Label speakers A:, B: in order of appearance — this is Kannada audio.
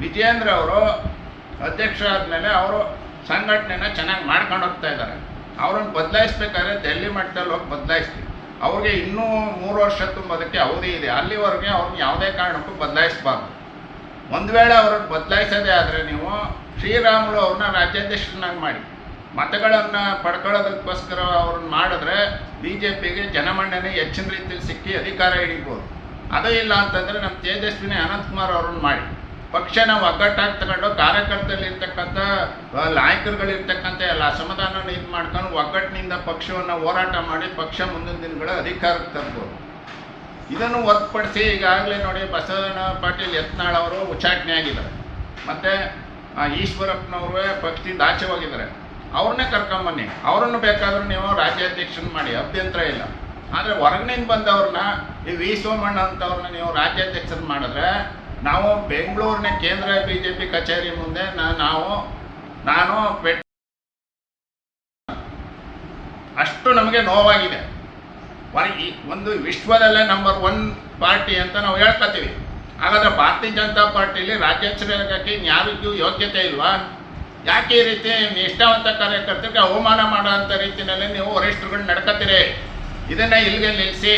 A: ವಿಜಯೇಂದ್ರ ಅವರು ಅಧ್ಯಕ್ಷ ಆದಮೇಲೆ ಅವರು ಸಂಘಟನೆನ ಚೆನ್ನಾಗಿ ಮಾಡ್ಕೊಂಡು ಹೋಗ್ತಾ ಇದ್ದಾರೆ ಅವ್ರನ್ನ ಬದಲಾಯಿಸ್ಬೇಕಾದ್ರೆ ದೆಹಲಿ ಮಟ್ಟದಲ್ಲಿ ಹೋಗಿ ಬದಲಾಯಿಸ್ತೀವಿ ಅವ್ರಿಗೆ ಇನ್ನೂ ಮೂರು ವರ್ಷ ತುಂಬೋದಕ್ಕೆ ಅವಧಿ ಇದೆ. ಅಲ್ಲಿವರೆಗೆ ಅವ್ರನ್ನ ಯಾವುದೇ ಕಾರಣಕ್ಕೂ ಬದಲಾಯಿಸಬಾರ್ದು. ಒಂದು ವೇಳೆ ಅವ್ರನ್ನ ಬದಲಾಯಿಸೋದೇ ಆದರೆ ನೀವು ಶ್ರೀರಾಮುಲು ಅವ್ರನ್ನ ರಾಜ್ಯಾಧ್ಯಕ್ಷರನ್ನಾಗಿ ಮಾಡಿ. ಮತಗಳನ್ನು ಪಡ್ಕೊಳ್ಳೋದಕ್ಕೋಸ್ಕರ ಅವ್ರನ್ನ ಮಾಡಿದ್ರೆ ಬಿ ಜೆ ಪಿಗೆ ಜನಮಂಡನೆ ಹೆಚ್ಚಿನ ರೀತಿಯಲ್ಲಿ ಸಿಕ್ಕಿ ಅಧಿಕಾರ ಹಿಡಿಬೋದು. ಅದೇ ಇಲ್ಲ ಅಂತಂದರೆ ನಮ್ಮ ತೇಜಸ್ವಿನಿ ಅನಂತಕುಮಾರ್ ಅವ್ರನ್ನ ಮಾಡಿ. ಪಕ್ಷನ ಒಗ್ಗಟ್ಟಾಗಿ ತಗೊಂಡು ಕಾರ್ಯಕರ್ತರಲ್ಲಿರ್ತಕ್ಕಂಥ ನಾಯಕರುಗಳಿರ್ತಕ್ಕಂಥ ಎಲ್ಲ ಅಸಮಾಧಾನವನ್ನು ಇದು ಮಾಡ್ಕೊಂಡು ಒಗ್ಗಟ್ಟಿನಿಂದ ಪಕ್ಷವನ್ನು ಹೋರಾಟ ಮಾಡಿ ಪಕ್ಷ ಮುಂದಿನ ದಿನಗಳ ಅಧಿಕಾರಕ್ಕೆ ತರ್ಬೋದು. ಇದನ್ನು ಹೊರತುಪಡಿಸಿ ಈಗಾಗಲೇ ನೋಡಿ ಬಸವನ ಪಾಟೀಲ್ ಯತ್ನಾಳ್ ಅವರು ಉಚ್ಚಾಟನೆ ಆಗಿದ್ದಾರೆ. ಮತ್ತು ಈಶ್ವರಪ್ಪನವರು ಪಕ್ಷಿ ಆಚೆ ಹೋಗಿದ್ದಾರೆ. ಅವ್ರನ್ನೇ ಕರ್ಕೊಂಬನ್ನಿ. ಅವ್ರನ್ನು ಬೇಕಾದರೂ ನೀವು ರಾಜ್ಯಾಧ್ಯಕ್ಷನ ಮಾಡಿ, ಅಭ್ಯಂತರ ಇಲ್ಲ. ಆದರೆ ಹೊರಗಿನಿಂದ ಬಂದವ್ರನ್ನ, ಈ ವಿ ಸೋಮಣ್ಣ ಅಂತವ್ರನ್ನ ನೀವು ರಾಜ್ಯಾಧ್ಯಕ್ಷರು ಮಾಡಿದ್ರೆ ನಾವು ಬೆಂಗಳೂರಿನ ಕೇಂದ್ರ ಬಿ ಜೆ ಪಿ ಕಚೇರಿ ಮುಂದೆ ನಾವು, ನಾನು ಅಷ್ಟು ನಮಗೆ ನೋವಾಗಿದೆ. ಒಂದು ವಿಶ್ವದಲ್ಲೇ ನಂಬರ್ ಒನ್ ಪಾರ್ಟಿ ಅಂತ ನಾವು ಹೇಳ್ಕೊತೀವಿ. ಹಾಗಾದ್ರೆ ಭಾರತೀಯ ಜನತಾ ಪಾರ್ಟಿಲಿ ರಾಜ್ಯಾಧ್ಯಕ್ಷರಾಗಕ್ಕೆ ಯಾರಿಗೂ ಯೋಗ್ಯತೆ ಇಲ್ವಾ? ಯಾಕೆ ಈ ರೀತಿ ನಿಷ್ಠಾವಂತ ಕಾರ್ಯಕರ್ತರಿಗೆ ಅವಮಾನ ಮಾಡೋ ಅಂತ ರೀತಿಯಲ್ಲಿ ನೀವು ವರಿಷ್ಠರುಗಳು ನಡ್ಕೋತೀರಿ. ಇದನ್ನ ಇಲ್ಲಿಗೆ ನಿಲ್ಲಿಸಿ.